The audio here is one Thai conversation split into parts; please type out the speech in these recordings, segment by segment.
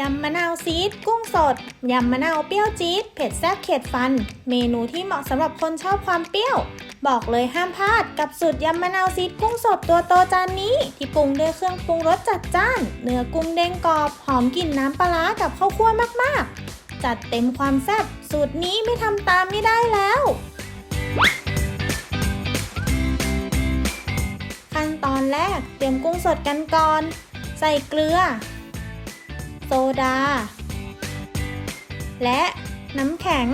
ยำมะนาวซีด กุ้งสด ยำมะนาวเปรี้ยวจี๊ด เผ็ดแซ่บเข็ดฟัน เมนูที่เหมาะสำหรับคนชอบความเปรี้ยว บอกเลยห้ามพลาดกับสูตรยำมะนาวซีดกุ้งสดตัวโตจานนี้ ที่ปรุงด้วยเครื่องปรุงรสจัดจ้าน เนื้อกุ้งเด้งกรอบ หอมกลิ่นน้ำปลาร้ากับข้าวคั่วมากๆ จัดเต็มความแซ่บสูตรนี้ไม่ทำตามไม่ได้แล้วขั้นตอนแรกเตรียมกุ้งสดกันก่อน ใส่เกลือ โซดา และน้ำแข็ง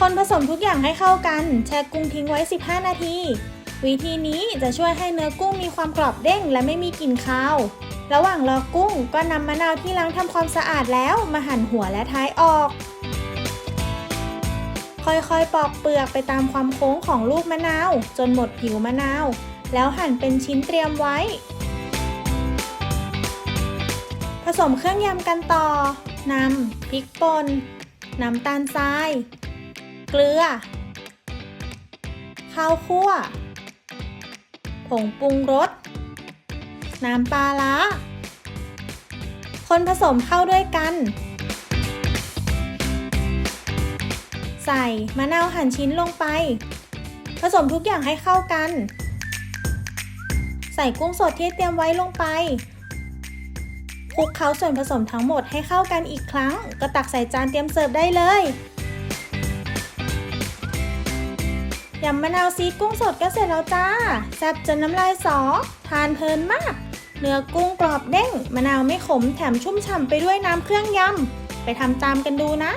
คนผสมทุกอย่างให้เข้ากัน แช่กุ้งทิ้งไว้ 15 นาที วิธีนี้จะช่วยให้เนื้อกุ้งมีความกรอบเด้งและไม่มีกลิ่นคาว ระหว่างรอกุ้งก็นำมะนาวที่ล้างทำความสะอาดแล้วมาหั่นหัวและท้ายออก ค่อยๆ ปอกเปลือกไปตามความโค้งของลูกมะนาว จนหมดผิวมะนาว แล้วหั่นเป็นชิ้นเตรียมไว้ ผสมเครื่องยำกันต่อนำพริกป่นน้ำตาลทราย เกลือ ข้าวคั่ว ผงปรุงรส น้ำปลาร้าคนผสมเข้าด้วยกัน ใส่มะนาวหั่นชิ้นลงไป ผสมทุกอย่างให้เข้ากัน ใส่กุ้งสดที่เตรียมไว้ลงไป คลุกเคล้าส่วนผสมทั้งหมดให้เข้ากันอีกครั้ง ก็ตักใส่จานเตรียมเสิร์ฟได้เลยยำมะนาวซีกุ้งสดก็เสร็จแล้วจ้าแซ่บจนน้ำลายสอ ทานเพลินมาก เนื้อกุ้งกรอบเด้ง มะนาวไม่ขมแถมชุ่มฉ่ำไปด้วยน้ำเครื่องยำ ไปทำตามกันดูนะ